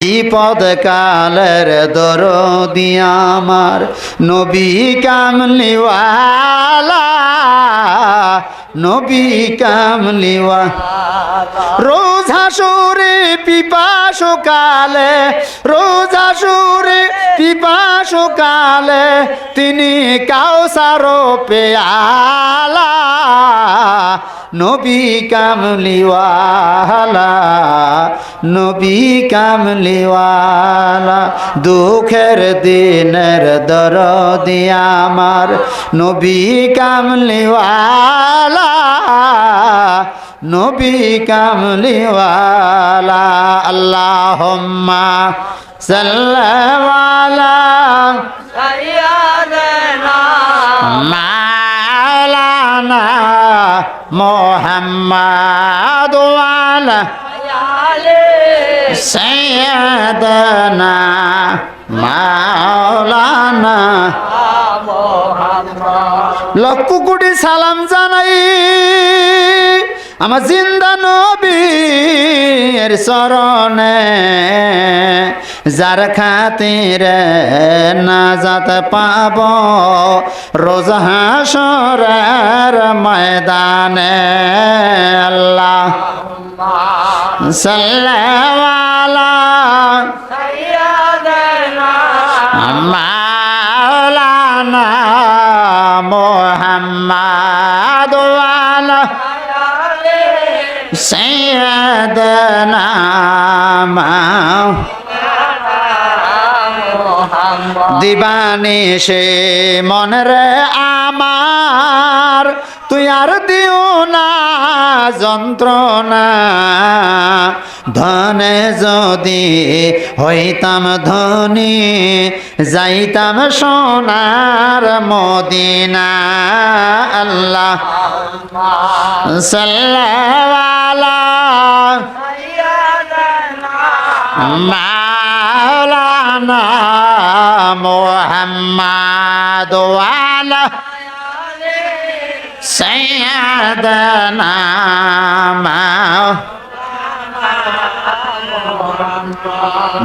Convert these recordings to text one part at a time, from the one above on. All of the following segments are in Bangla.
বিপদ কালের দর আমার। নবী কামলিওয়ালা নবী কামলিওয়া। রোজা সুরে পিপাসু কালে, রোজা সুরে পিপাসু কালে, তিনি কাউসার পেয়ালা। নবী কামলিওয়ালা নবী কামলিওয়ালা, দুঃখের দিনের দরদি আমার। নবী কামলিওয়ালা নবী কামলিওয়ালা আল্লাহুম্মা সাল্লাল্লাহু মাওলানা মোহাম্মদ সৈয়দনা মাওলানা লক্ষ কোটি সালাম জানাই। আমার জিন্দা নবীর চরণে, যার খাতিরে নাজাত পাব রোজ হাসরের ময়দানে। আল্লাহ সাল্লাল্লাহু মাওলানা মোহাম্মদ মাও দিবানি সে মনরে আমার তুই আর না যন্ত্রণা। ধনে যদি হইতাম ধনী যাইতাম সোনার মদিনা। আল্লাহ মোহাম্মদ সৈয়দনা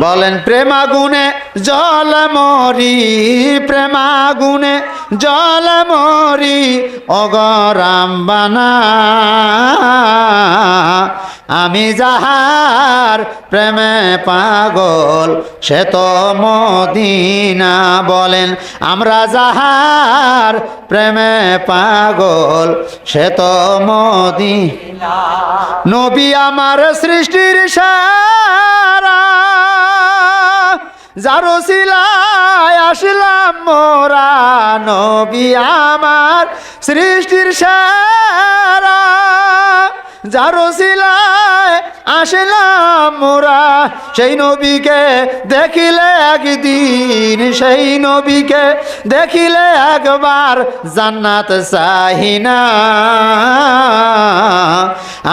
বলেন প্রেমাগুনে জল মরি প্রেমাগুনে জল মরি অগরাম বানা। আমি যাহার প্রেমে পাগল, সে তো মদিনা বলেন। আমরা যাহার প্রেমে পাগল, সে তো মদি নবী আমার সৃষ্টির সারা যারো শিলায় আসলাম মোরা নবী আমার সৃষ্টির সারা। যারো শিলায় আসলাম মোরা সেই নবীকে দেখিলে একদিন সেই নবীকে দেখিলে একবার জান্নাত চাহিনা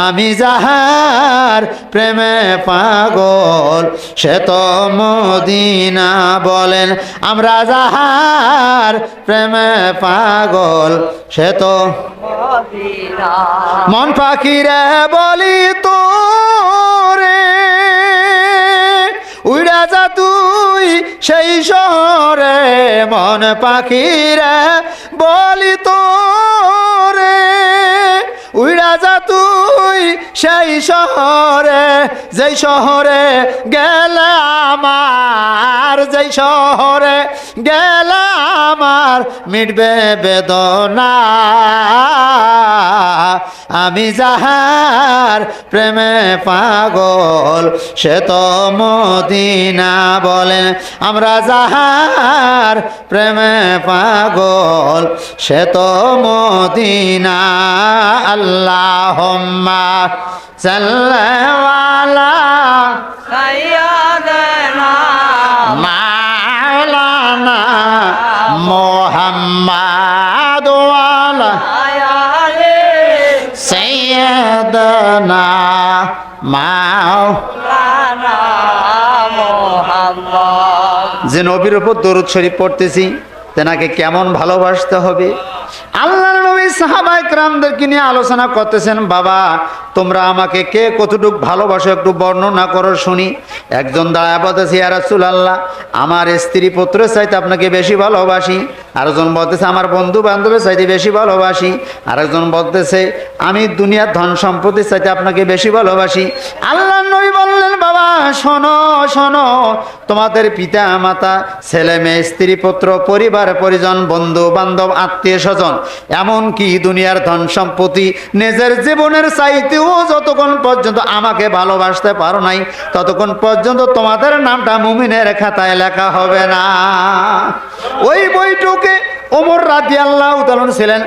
আমি যাহার প্রেমে পাগল সে তো মদিনা বলেন। আমরা যাহার প্রেমে পাগল সে তো মন পাখিরে বলি তো সেই শহরে মন পাখিরে বলি উড়া যা তুই সেই শহরে, যেই শহরে গেলে আমার, যেই শহরে গেলে আমার মিটবে বেদনা। আমি যাহার প্রেমে পাগল, সে তো মদিনা বলেন আমরা যাহার প্রেমে পাগল, সে তো মদিনা। আল্লাহ সাল্লাওয়ালা মাওলানা মোহাম্মদ ওয়ালা সৈয়দনা মাও যে নবীর উপর দরুদ শরীফ পড়তেছি, তেনাকে কেমন ভালোবাসতে হবে? আল্লাহ সাহাবাই ক্রামদেরকে নিয়ে আলোচনা করতেছেন বাবা তোমরা আমাকে কে কতটুকু ভালোবাসো একটু বর্ণনা করো, শুনি। একজন দাঁড়ায় বলতেছে আল্লাহ আমার স্ত্রী পুত্রের চাইতে আপনাকে বেশি ভালোবাসি। আরেকজন বলতেছে, আমার বন্ধু বান্ধবের চাইতে বেশি ভালোবাসি। আরেকজন বলতেছে, আমি দুনিয়ার ধন সম্পত্তির চাইতে আপনাকে বেশি ভালোবাসি। আল্লাহ নবী বললেন, বাবা, শোনো শোনো, তোমাদের পিতা মাতা ছেলে মেয়ে স্ত্রী পুত্র, পরিবার, পরিজন বন্ধু বান্ধব আত্মীয় স্বজন এমনকি দুনিয়ার ধন সম্পত্তি নিজের জীবনের চাইতেও যতক্ষণ পর্যন্ত আমাকে ভালোবাসতে পারো নাই, ততক্ষণ পর্যন্ত তোমাদের নামটা মুমিনের খাতায় লেখা হবে না। ওই বইটুকে ওমর রাজি আল্লাহ উদাহরণ ছিলেন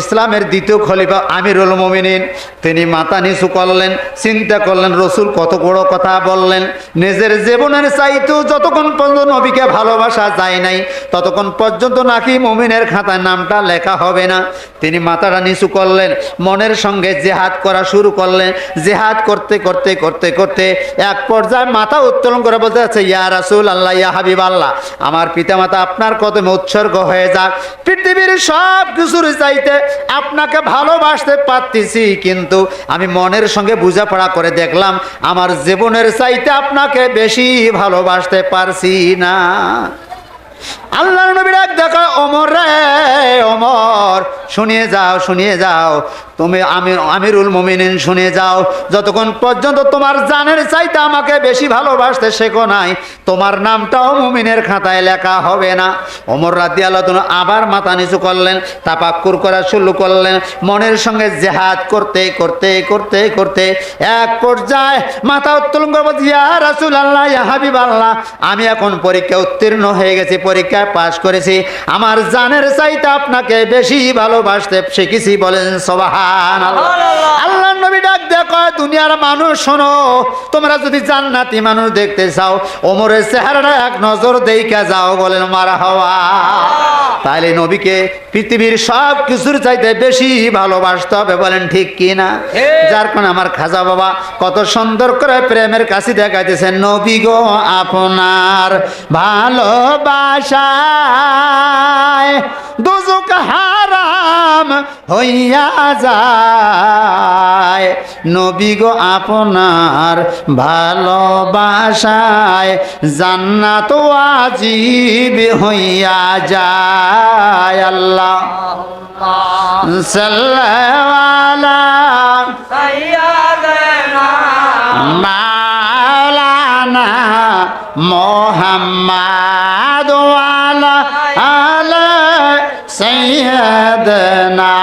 ইসলামের দ্বিতীয় খলিফা আমিরুল মোমিনিন। তিনি মাথা নিচু করলেন, চিন্তা করলেন, রসুল কত বড় কথা বললেন। নিজের জীবনের চাইতেও যতক্ষণ পর্যন্ত নবীকে ভালোবাসা যায় নাই, ততক্ষণ পর্যন্ত নাকি মুমিনের খাতায় নামটা লেখা হবে না। তিনি মাথাটা নিচু করলেন, মনের সঙ্গে জেহাদ করা শুরু করলেন। জেহাদ করতে করতে করতে করতে এক পর্যায়ে মাথা উত্তোলন করে বলতে আছে ইয়া রাসুল আল্লাহ ইয়া হাবিব আল্লাহ আমার পিতামাতা আপনার কদমে উৎসর্গ হয়ে পৃথিবীর সব কিছুর চাইতে আপনাকে ভালোবাসতে পারতেছি, কিন্তু আমি মনের সঙ্গে বোঝাপড়া করে দেখলাম, আমার জীবনের চাইতে আপনাকে বেশি ভালোবাসতে পারছি না। আল্লাহ নবীর এক দেখা অমর রে অমর শুনিয়ে যাও শুনিয়ে যাও। তুমি আমি আমিরুল মোমিনিন শুনে যাও। যতক্ষণ পর্যন্ত তোমার জানের চাইতে আমাকে বেশি ভালোবাসতে শেখো নাই, তোমার নামটাও মুমিনের খাতায় লেখা হবে না। অমর রাতি আল্লাহ আবার মাথা নিচু করলেন তাপাক্কুর করা শুরু করলেন, মনের সঙ্গে জেহাদ করতে করতে করতে করতে এক পর্যায়ে মাথা উত্তোলন করব, ইয়া রাসুল আল্লাহ ইয়া হাবিব আল্লাহ আমি এখন পরীক্ষা উত্তীর্ণ হয়ে গেছি, পরীক্ষায় পাশ করেছি। আমার জানের চাইতে আপনাকে বেশি ভালোবাসতে শিখেছি বলেন সবাহ আল্লাহ নবী ডাক দেখো দুনিয়ার মানুষ শোনো তোমরা যদি জান্নাতি মানুষ দেখতে চাও ওমরের চেহারাটা এক নজর দেইকা যাও বলেন মারা হওয়া। তাহলে নবীকে পৃথিবীর সব কিছুর চাইতে বেশি ভালোবাসতে হবে বলেন ঠিক কি না? যার কারণে আমার খাজা বাবা কত সুন্দর করে প্রেমের কাছে দেখাইতেছেন নবী গো আপনার ভালোবাসায় দুজুক হারাম হইয়া যায়। নবী গো আপনার ভালোবাসায় জান্নাত ওয়াজিব হইয়া যায় আল্লাহ। সাল্লাল্লাহু মাওলানা মোহাম্মদ ওয়ালা আলা সাইয়্যিদনা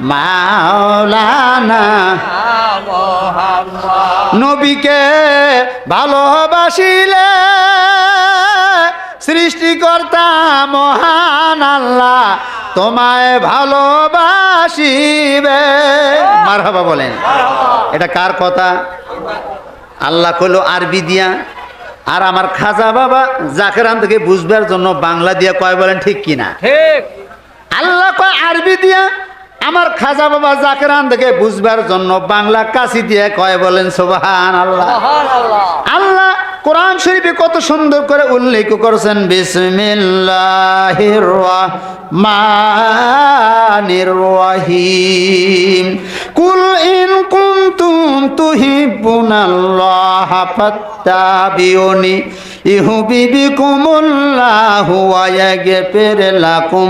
মাওলানা নবীকে ভালোবাসিলে সৃষ্টিকর্তা মহান আল্লাহ তোমায় ভালোবাসিবে। মারহাবা বলেন। এটা কার কথা? আল্লাহ কইলো আরবি দিয়া। আর আমার খাজা বাবা জাকেরান থেকে বুঝবার জন্য বাংলা দিয়া কয় বলেন ঠিক কিনা? ঠিক। আল্লাহ কয় আরবি দিয়া? আমার খাজা বাবা জাকেরান থেকে বুঝবার জন্য বাংলা কাশি দিয়ে কয় বলেন সোবাহান আল্লাহ আল্লাহ কোরআন শরীফে কত সুন্দর করে উল্লেখ করেছেন বিসমিল্লাহির রহমানির রহিম। কুল ইন কুনতুম তুহিব্বুনাল্লাহ ফাত্তাবিউনি। ইহুবিবিকুমুল্লাহু ওয়া ইয়াগফির লাকুম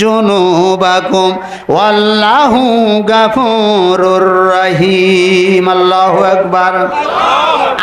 জুনুবাকুম। ওয়াল্লাহু গাফুরুর রহিম। আল্লাহু আকবার।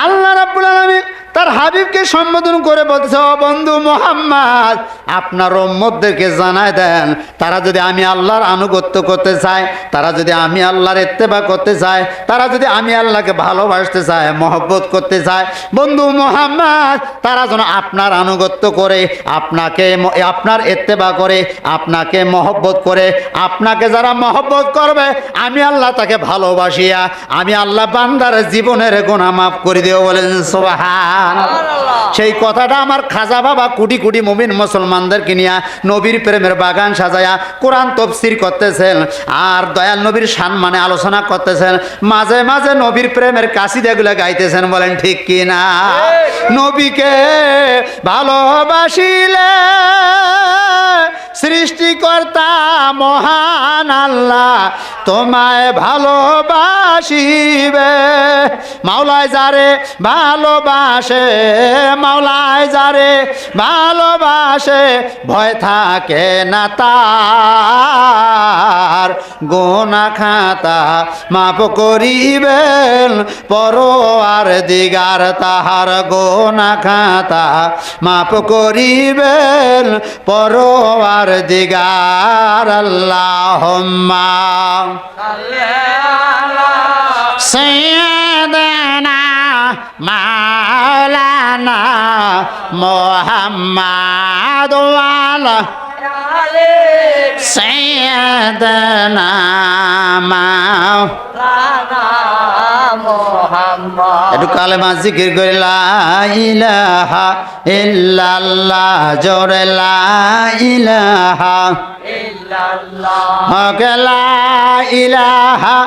আল্লাহ রাব্বুল আলামিন তার হাবিবকে সম্বোধন করে বলতেছে, ও বন্ধু মোহাম্মদ আপনার উম্মতদেরকে জানায় দেন। তারা যদি আমি আল্লাহর আনুগত্য করতে চায়, তারা যদি আমি আল্লাহর ইত্তেবা করতে চায়, তারা যদি আমি আল্লাহকে ভালোবাসতে চায়, মহব্বত করতে চায়, বন্ধু মোহাম্মদ, তারা যেন আপনার আনুগত্য করে, আপনাকে আপনার ইত্তেবা করে, আপনাকে মহব্বত করে, আপনাকে যারা মহব্বত করবে, আমি আল্লাহ তাকে ভালোবাসিয়া, আমি আল্লাহ বান্দার জীবনের গোনা মাফ করে দেব বলেন সোহান সেই কথাটা আমার খাজা বাবা কোটি কোটি মুমিন মুসলমানদের কিনিয়া নবীর প্রেমের বাগান সাজায়া কোরআন তফসির করতেছেন আর দয়াল নবীর সম্মানে আলোচনা করতেছেন মাঝে মাঝে নবীর প্রেমের কাশিদাগুলো গাইতেছেন বলেন ঠিক কি না নবীকে ভালোবাসিলে। সৃষ্টিকর্তা মহান আল্লাহ, তোমায় ভালোবাসিবে। মাওলায় যারে ভালোবাসে, মাওলায় যারে ভালোবাসে, ভয় থাকে না তার। গোনা খাতা মাপ করিবেন, পরোয়ার দিগার তাহার গোনা খাতা মাপ করিবেন, পরোয়ার দিগার আল্লাহ সৈয়দনা মাওলানা মোহাম্মদ সৈয়দনা একটু কালেমা জিকির করে লা ইলাহা ইল্লাল্লাহ জোরে লা ইলাহা হক লা ইলাহা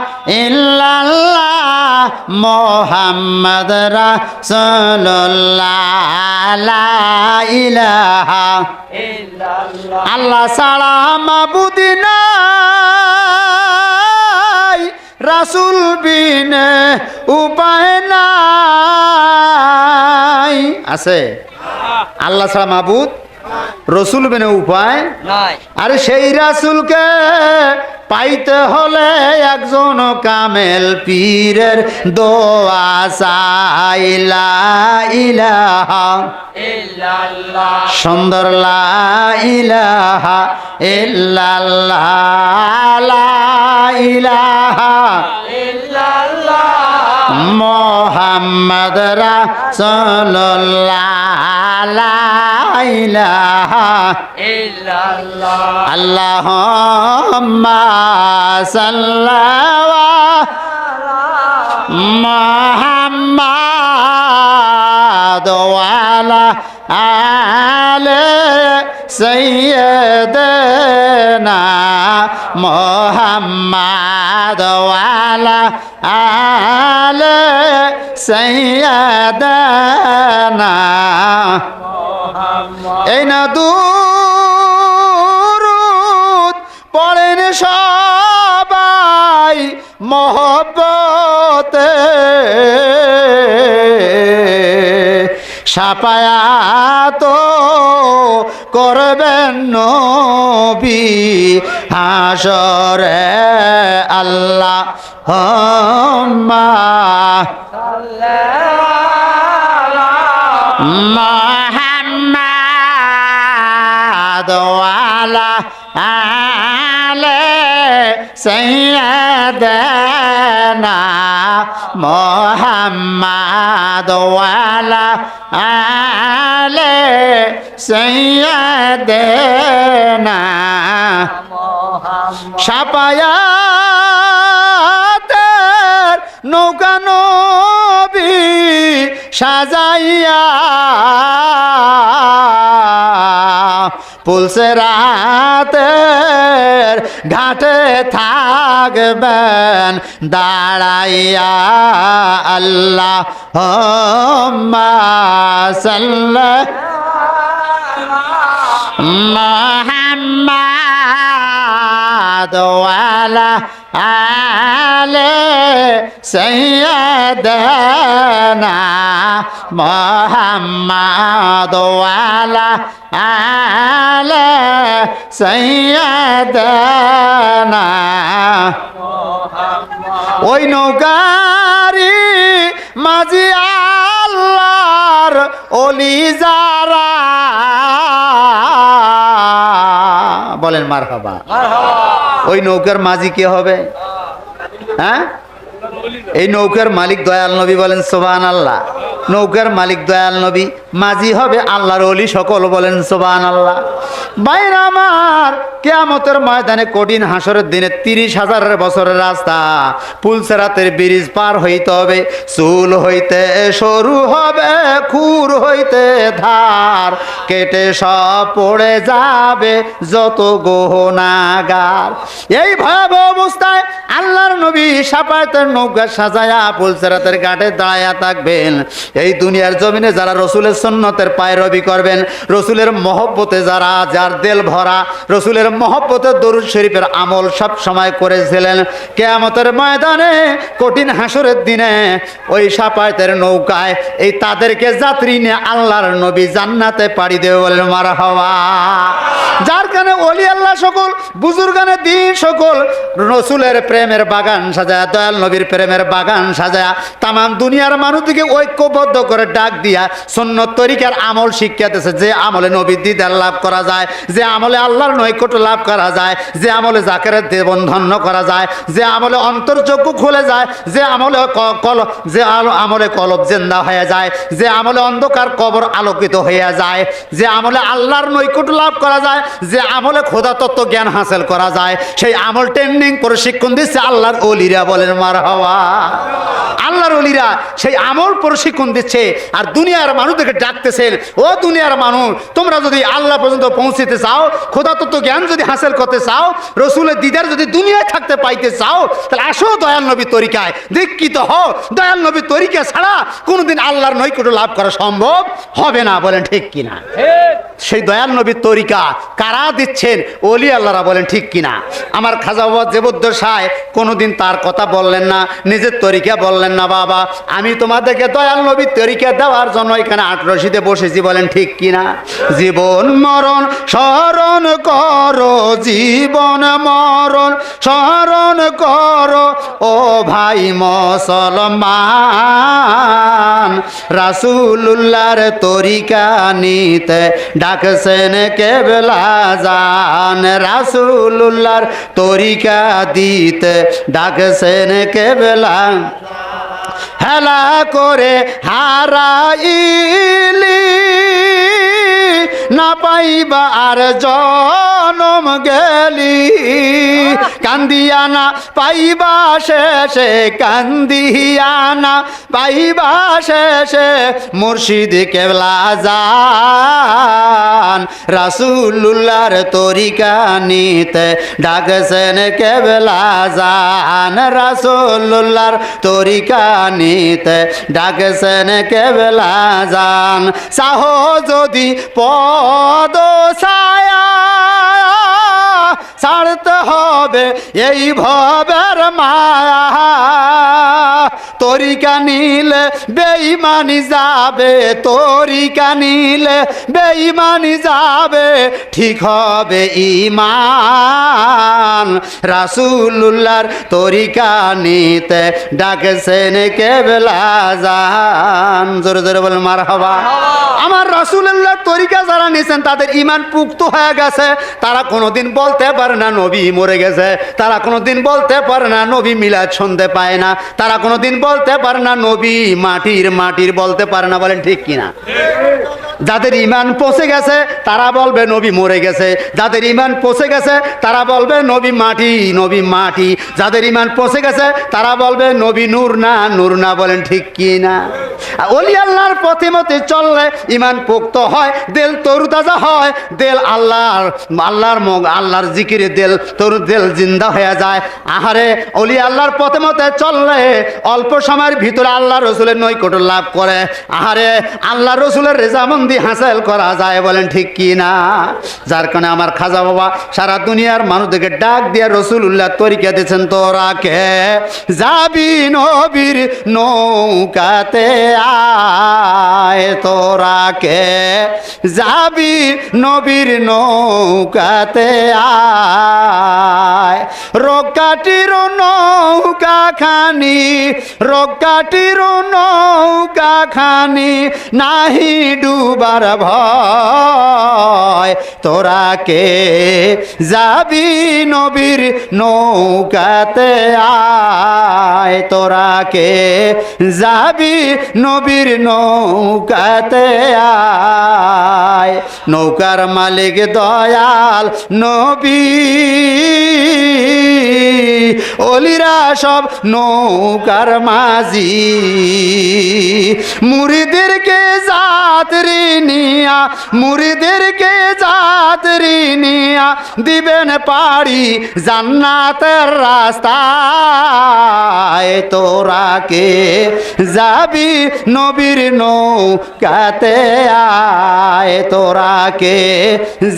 ইল্লাল্লাহ মোহাম্মদ রাসূলুল্লাহ লা ইলাহা আল্লাহ ছাড়া মাবুদি নাই রাসুল বিনে উপায় নাই। আছে? আল্লাহ ছাড়া মাবুদ রসুল বিনে উপায় আরে সেই রাসুলকে পাইতে হলে একজন কামেল পীরের দোয়া চাইলা ইলাহা সুন্দর লা ইলাহা ইল্লাল্লাহ লা ইলাহা মোহাম্মদ রাসূলুল্লাহ ইলাহা ইল্লাল্লাহ আল্লাহুম্মা সাল্লাল্লাহু محمد وعلى آل سيدنا محمد وعلى آل سيدنا এই না দুরুদ পড়েন সবাই মহব্বতে। সাপায়াত করবেন নবী হাসরে আল্লাহ হম্মা سيدنا محمد وعلى آل سيدنا সাপায়াতের নৌকা নবী সাজাইয়া পুলসে রাতের ঘাটে থাকবেন। দাঁড়াইয়া আল্লাহ সাল্লাহ মোহাম্মদ ওয়ালা আলে সৈয়দনা মোহাম্মদ ওয়ালা آل سيدنا ওই নৌকারি মাঝি আল্লাহর অলি যারা বলেন মার হবা ওই নৌকার মাঝি কে হবে হ্যাঁ এই নৌকার মালিক দয়াল নবী বলেন সোবান আল্লাহ নৌকার মালিক দয়াল নবী, মাঝি হবে আল্লাহর অলি সকল বলেন সোবান আল্লাহ বাইর আমার কেয়ামতের ময়দানে কঠিন হাসরের দিনে তিরিশ হাজারের বছরের রাস্তা, পুলসেরাতের ব্রিজ পার হইতে হবে, চুল হইতে সরু হবে, খুর হইতে ধার। কেটে সব পড়ে যাবে যত গহনাগার। এই ভয়াবহ অবস্থায় আল্লাহর নবী সাপায়তের নৌকার সাজায়া ঘাটে দাঁড়ায়া থাকবেন। এই দুনিয়ার জমিনে যারা রসুলের সন্ন্যতের করবেন, রসুলের মহব্বতে যারা, যার দেল ভরা, রসুলের মহব্বতে দরুদ শরীফের আমল সব সময় করেছিলেন। কেয়ামতের ময়দানে, কঠিন হাসরের দিনে, ওই সাপায়তের নৌকায় এই তাদেরকে যাত্রী নিয়ে আল্লাহর নবী জান্নাতে পাড়ি দেবে বলেন মারা হওয়া। যার কারণে অলি আল্লাহ সকল, বুজুর্গানে দিন সকল। রসুলের প্রেমের বাগান সাজায়, দয়াল নবীর প্রেমের বাগান সাজায় তাম দুনিয়ার মানুষদিকে ঐক্যবদ্ধ করে ডাক দিয়া সন্ন্যত তরিকার আমল শিক্ষা দিয়েছে যে আমলে নবীর দিদার লাভ করা যায়, যে আমলে আল্লাহর নৈকট্য লাভ করা যায়, যে আমলে জাকেরের দেবন ধন্য করা যায়, যে আমলে অন্তর্যোগ্য খুলে যায়, যে আমলে কল, যে আমলে কলব জেন্দা হয়ে যায়, যে আমলে অন্ধকার কবর আলোকিত হয়ে যায়, যে আমলে আল্লাহর নৈকট্য লাভ করা যায়, যে আমলে খোদা তত্ত্ব জ্ঞান হাসিল করা যায়। সেই আমল ট্রেনিং প্রশিক্ষণ দিচ্ছে আল্লাহর অলিরা বলেন মার হওয়া আল্লাহর অলিরা সেই আমল প্রশিক্ষণ দিচ্ছে আর দুনিয়ার মানুষদেরকে ডাকতেছেন, ও দুনিয়ার মানুষ, তোমরা যদি আল্লাহ পর্যন্ত পৌঁছতে চাও, খোদা তত্ত্ব জ্ঞান যদি হাসিল করতে চাও, রসুলের দিদার যদি দুনিয়ায় থাকতে পাইতে চাও, তাহলে আসো দয়াল নবীর তরিকায়। দীক্ষিত হও। দয়াল নবীর তরিকা ছাড়া কোনোদিন আল্লাহর নৈকট্য লাভ করা সম্ভব হবে না। বলেন, ঠিক কিনা? সেই দয়াল নবীর তরিকা কারা দিচ্ছেন? অলি আল্লাহরা বলেন, ঠিক কিনা? আমার খাজা বাবা জেবুদ্দ সায় কোনোদিন তার কথা বললেন না, নিজের তরিকা বললেন না, বাবা। আমি তোমাদেরকে দয়াল নবীর তরিকা দেওয়ার জন্য এখানে আট রশিদে বসেছি, বলেন, ঠিক কিনা? জীবন, মরণ, স্মরণ করো, জীবন, মরণ, স্মরণ করো, ও ভাই মুসলমান। রাসূলুল্লাহর তরিকা নিতে ডাকছেন কেবলা জান রাসূলুল্লাহর তরিকা দিতে। ডাকছেন কেবলা হেলা করে হারাইলি। না পাইবা আর জনম গেলি। কান্দিয়ানা পাইবা শেষে কান্দিয়ানা পাইবা শেষে, মুর্শিদ কেবলা যান রাসূলুল্লাহর তরিকা নিতে ডাকছেন কেবলা যান রাসূলুল্লাহর তরিকা নিতে ডাকছেন কেবলা যান সাহ যদি পদ ছায়া ছাড়তে হবে এই ভবের মায়া তরিকা নিলে বেইমানি যাবে তরিকা নিলে বেইমানি যাবে ঠিক হবে ইমান রাসূলুল্লাহর তরিকা নিতে ডাকছেন কেবলা যান জোরে জোরে বলেন মার হবা আমার রাসূলুল্লাহর তরিকা যারা নিছেন তাদের ইমান পুক্ত হয়ে গেছে। তারা কোনোদিন বলতে পারে না নবী মরে গেছে। তারা কোনোদিন বলতে পারে না নবী মিলাদ শুনতে পায় না। তারা কোনোদিন বলতে পারে না নবী মাটির মাটির বলতে পারে না বলেন ঠিক কিনা? যাদের ইমান পচে গেছে, তারা বলবে নবী মরে গেছে। যাদের ইমান পচে গেছে, তারা বলবে নবী মাটি নবী মাটি। যাদের ইমান পচে গেছে, তারা বলবে নবী নূর না নূর না বলেন ঠিক কি না? অলি আল্লাহর পথে চললে ইমান পোক্ত হয়, দেল তরুতাজা হয়, দেল আল্লাহর আল্লাহর মগ, আল্লাহর জিকিরে দেল তরু, দেল জিন্দা হয়ে যায়। আহারে, অলি আল্লাহর পথে মতে চললে অল্প সময়ের ভিতরে আল্লাহ রসুলের নৈকট্য লাভ করে। আহারে, আল্লাহ রসুলের রেজামন্দি হাসিল করা যায় বলেন, ঠিক কি না? যার কারণে আমার খাজা বাবা সারা দুনিয়ার মানুষদেরকে ডাক দিয়ে রসুল্লাহ তরিকা দিয়েছেন, তোরা কে? যাবি নবীর নৌকাতে আয়, তোরা কে? যাবি নবীর নৌকাতে আয় রকাটির নৌকা খানি রকাটির নৌকা খানি নাহি ডুবার ভয় তোরা কে যাবি নবীর নৌকাতে আয় তোরা কে যাবি নবীর নৌকাতে আয়। নৌকার মালিক দয়াল নবী। অলিরা সব নৌকার মাঝি। মুড়িদেরকে নিয়ে নিয়া মুড়িদেরকে যাত্রী নিয়া দিবেন পাড়ি জান্নাতের রাস্তায়। তোরা কে যাবি নবীর নৌকাতে আয়? তোরা কে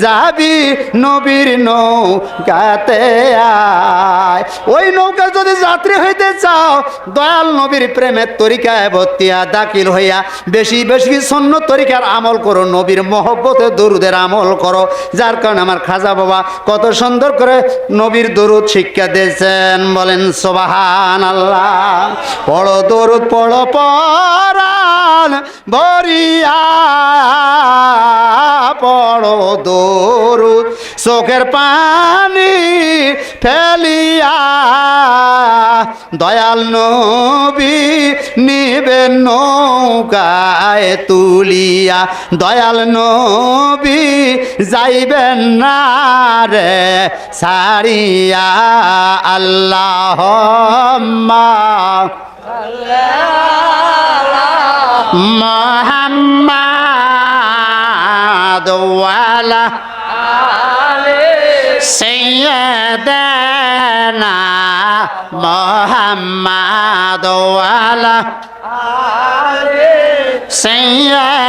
যাবি নবীর নৌকাতে আয়? ওই নৌকা যদি যাত্রী হইতে চাও, দয়াল নবীর প্রেমের তরিকায় ভর্তিয়া দাখিল হইয়া বেশি বেশি সন্ন তরিকার আমল করো। নবীর মহব্বতে দরুদের আমল করো, যার কারণে আমার খাজা বাবা কত সুন্দর করে নবীর দরুদ শিক্ষা দিয়েছেন। বলেন সোবাহান আল্লাহ পড়ো দরুদ, পড়ো পরাণ বরিয়া পড়ো দরুদ, চোখের পানি ফেলিয়া, দয়াল নবী নিবে নৌকায় তুলিয়া, দয়াল নবী যাইবেন না রে সারিয়া আল্লাহ মোহাম্মদ ওয়ালা سيدنا محمد وعلى سيدنا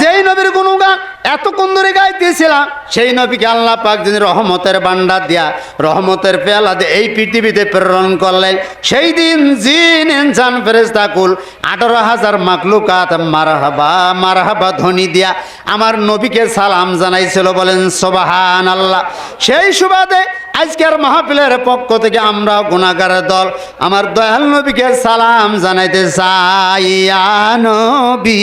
যেই নবীর গুণগান এতক্ষণ ধরে গাইতেছিলাম, সেই নবীকে আল্লাহ পাক যিনি রহমতের বান্ডার দিয়া, রহমতের পেয়ালা দিয়ে এই পৃথিবীতে প্রেরণ করলেন। সেই দিন জিন, ইনসান ফেরেস্তা কুল, আঠারো হাজার মাকলুকাত মারহাবা মারহাবা ধ্বনি দিয়া আমার নবীকে সালাম জানাইছিল, বলেন সোবাহান আল্লাহ সেই সুবাদে আজকের মাহফিলের পক্ষ থেকে আমরা গুণাগারের দল আমার দয়াল নবীকে সালাম জানাইতে চাইয়া নবী।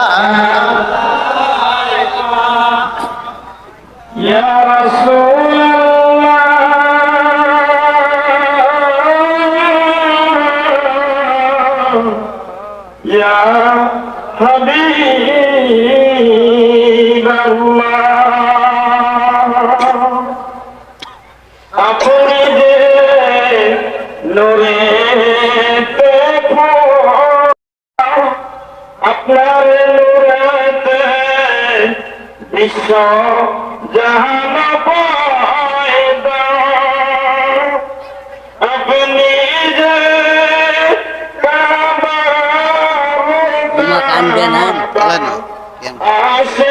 আপনার নূরেতে বিশ্ব জাহান পয়দা। আপনি যে আশেকদের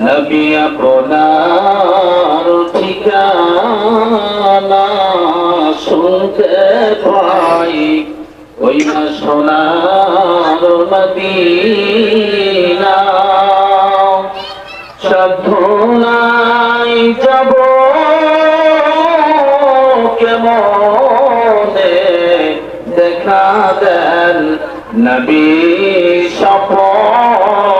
নবী আপনার ঠিকানা শুনতে পাই। ওই না সোনার মদিনা। সাধনাই যাব। কেমনে নবী সপনে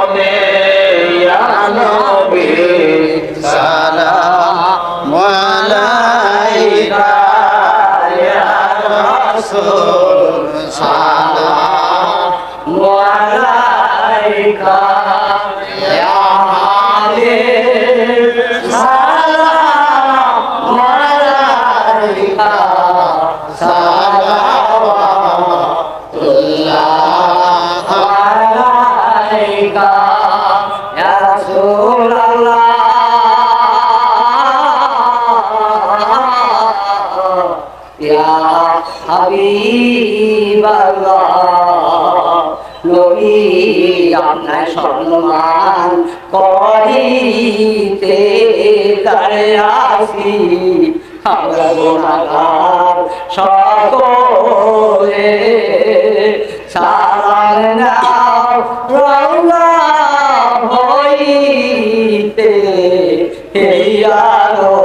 করিতে দাঁড়ে আসি? আমরা গুণাগার সকলে সারার নাও রওনা হইতে। হিয়ারো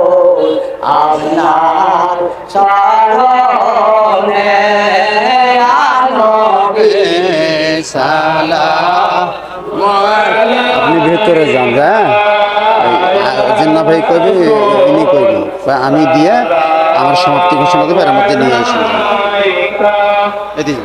আপনার সারণে আনবে আপনি ভেতরে যান হ্যাঁ? জিন্না ভাই কইবে, ইনি কইবে। বা আমি দিয়ে আমার সমাপ্তি ঘোষণা দেবে এর মধ্যে নিয়ে আসি এদিকে।